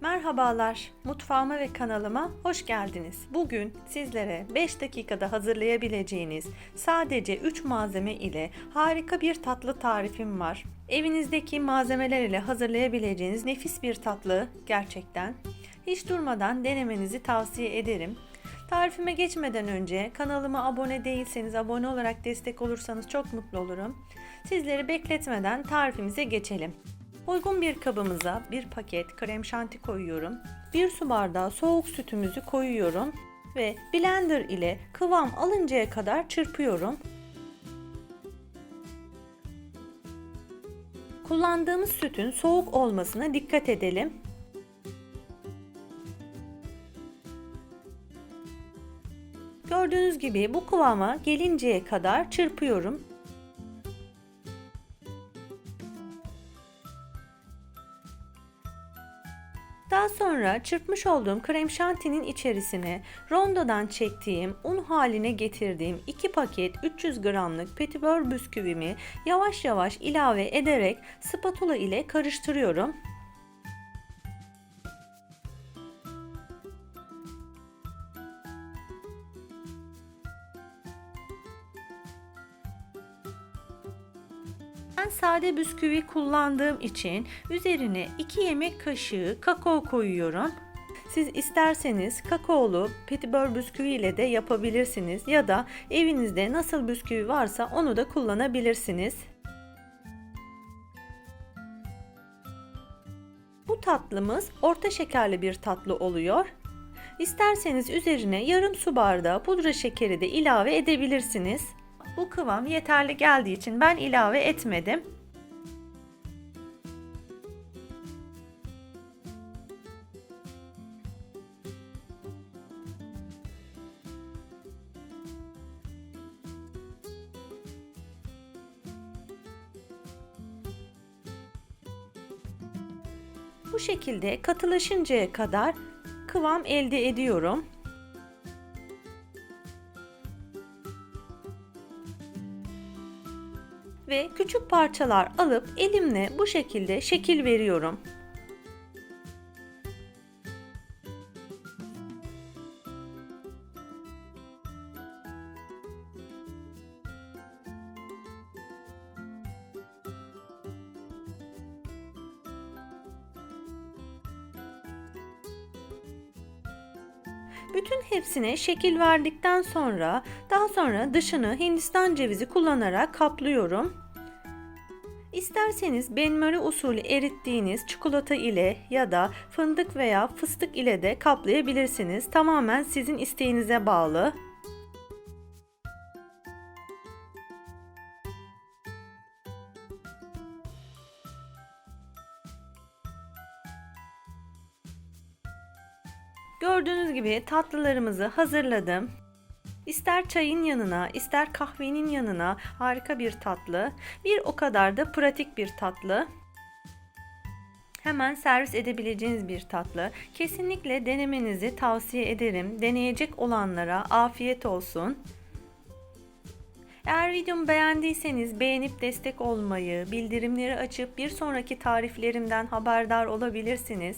Merhabalar, mutfağıma ve kanalıma hoş geldiniz. Bugün sizlere 5 dakikada hazırlayabileceğiniz sadece 3 malzeme ile harika bir tatlı tarifim var. Evinizdeki malzemeler ile hazırlayabileceğiniz nefis bir tatlı gerçekten. Hiç durmadan denemenizi tavsiye ederim. Tarifime geçmeden önce kanalıma abone değilseniz abone olarak destek olursanız çok mutlu olurum. Sizleri bekletmeden tarifimize geçelim. Uygun bir kabımıza bir paket krem şanti koyuyorum. Bir su bardağı soğuk sütümüzü koyuyorum ve blender ile kıvam alıncaya kadar çırpıyorum. Kullandığımız sütün soğuk olmasına dikkat edelim. Gördüğünüz gibi bu kıvama gelinceye kadar çırpıyorum. Daha sonra çırpmış olduğum krem şantinin içerisine rondodan çektiğim un haline getirdiğim 2 paket 300 gramlık petibör bisküvimi yavaş yavaş ilave ederek spatula ile karıştırıyorum. Ben sade bisküvi kullandığım için üzerine 2 yemek kaşığı kakao koyuyorum. Siz isterseniz kakaolu petibör bisküvi ile de yapabilirsiniz ya da evinizde nasıl bisküvi varsa onu da kullanabilirsiniz. Bu tatlımız orta şekerli bir tatlı oluyor. İsterseniz üzerine yarım su bardağı pudra şekeri de ilave edebilirsiniz. Bu kıvam yeterli geldiği için ben ilave etmedim. Bu şekilde katılaşıncaya kadar kıvam elde ediyorum. Ve küçük parçalar alıp elimle bu şekilde şekil veriyorum. Bütün hepsine şekil verdikten sonra daha sonra dışını Hindistan cevizi kullanarak kaplıyorum. İsterseniz benmari usulü erittiğiniz çikolata ile ya da fındık veya fıstık ile de kaplayabilirsiniz. Tamamen sizin isteğinize bağlı. Gördüğünüz gibi tatlılarımızı hazırladım. İster çayın yanına, ister kahvenin yanına harika bir tatlı. Bir o kadar da pratik bir tatlı. Hemen servis edebileceğiniz bir tatlı. Kesinlikle denemenizi tavsiye ederim. Deneyecek olanlara afiyet olsun. Eğer videomu beğendiyseniz beğenip destek olmayı, bildirimleri açıp bir sonraki tariflerimden haberdar olabilirsiniz.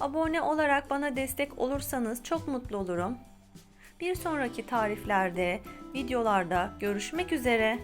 Abone olarak bana destek olursanız çok mutlu olurum. Bir sonraki tariflerde, videolarda görüşmek üzere.